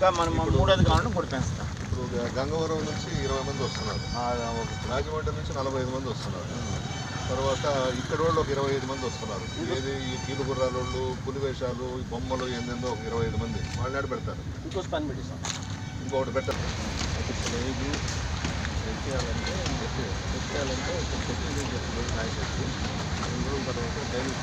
ఇంకా మనం మూడోది కావాలంటే మూడు పెంచుతాం ఇప్పుడు గంగవరం నుంచి ఇరవై మంది వస్తున్నారు. రాజమండ్రి నుంచి నలభై ఐదు మంది వస్తున్నారు. తర్వాత ఇక్కడ వాళ్ళు ఒక ఇరవై ఐదు మంది వస్తున్నారు. ఏది ఈ కీలు గుర్రాల వాళ్ళు పులివేషాలు ఈ బొమ్మలు ఏందేందో ఒక ఇరవై ఐదు మంది వాళ్ళు ఆడ పెడతారు. ఇంకో పని పెట్టేస్తాం. ఇంకొకటి పెట్టరు. లేదు. పెట్టేయాలంటే ఒక చెట్టు రెండు రోజుల తర్వాత డైలీ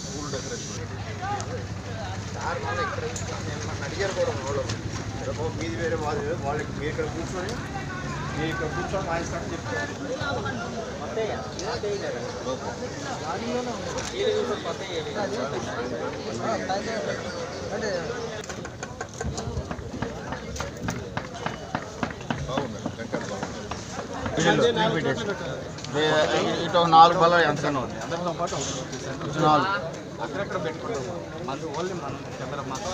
స్కూల్ డెకరేషన్ సార్ మళ్ళీ ఇక్కడ నేను మన అడిగారు కూడా వాళ్ళు రేపు మీది వేరే వాళ్ళు వేరే వాళ్ళకి మీరు ఇక్కడ కూర్చొని మీరు ఇక్కడ కూర్చొని వాయిస్తారని చెప్తారు మొత్తం ఇటు ఒక నాలుగు బల్ల ఎంతగానో ఉంది అందరితో పాటు ఇటు నాలుగు అక్కడక్కడ పెట్టుకుంటాం మన ఓన్లీ మన కెమెరా మాత్రం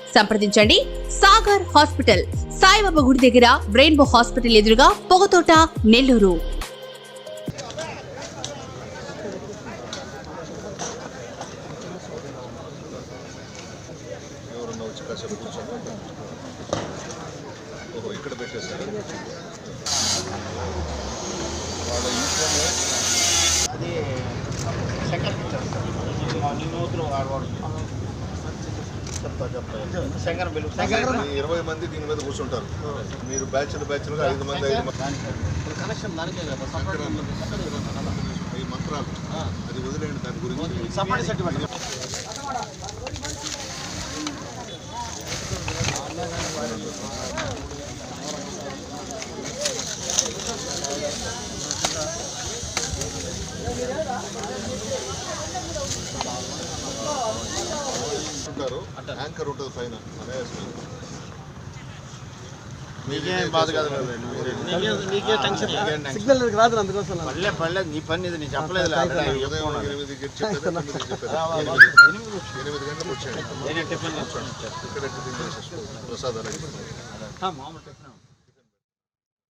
సంప్రదించండి. సాగర్ హాస్పిటల్ సాయిబాబా గుడి దగ్గర రెయిన్బో హాస్పిటల్ ఎదురుగా పొగతోట నెల్లూరు. ఎవరన్నా వచ్చి కాసేపు కూర్చోండి ఓహో ఇక్కడ పెట్టేశారు వాళ్ళ ఇంట్లోనే అది సెకండ్ పిల్లర్ నిన్నూతులు వాడవాడు ఇరవై మంది దీని మీద కూర్చుంటారు. మీరు బ్యాచ్లు బ్యాచ్లుగా ఐదు మంది ఐదు మంది. మంత్రాలు. అది వదిలేయండి దాని గురించి. సపరేట్ ఉంటారు యాంకర్ ఉంటుంది పైన సిగ్నల్ రాదు అందుకోసం పర్లేదు నీ పని ఇది నేను చెప్పలేదు ఎనిమిది ఎనిమిది గంటలకు వచ్చాడు టిఫిన్ ఇక్కడ టిఫిన్ చేసేసుకో. ప్రసాదాలు అయిపోయింది మామూలు టిఫిన్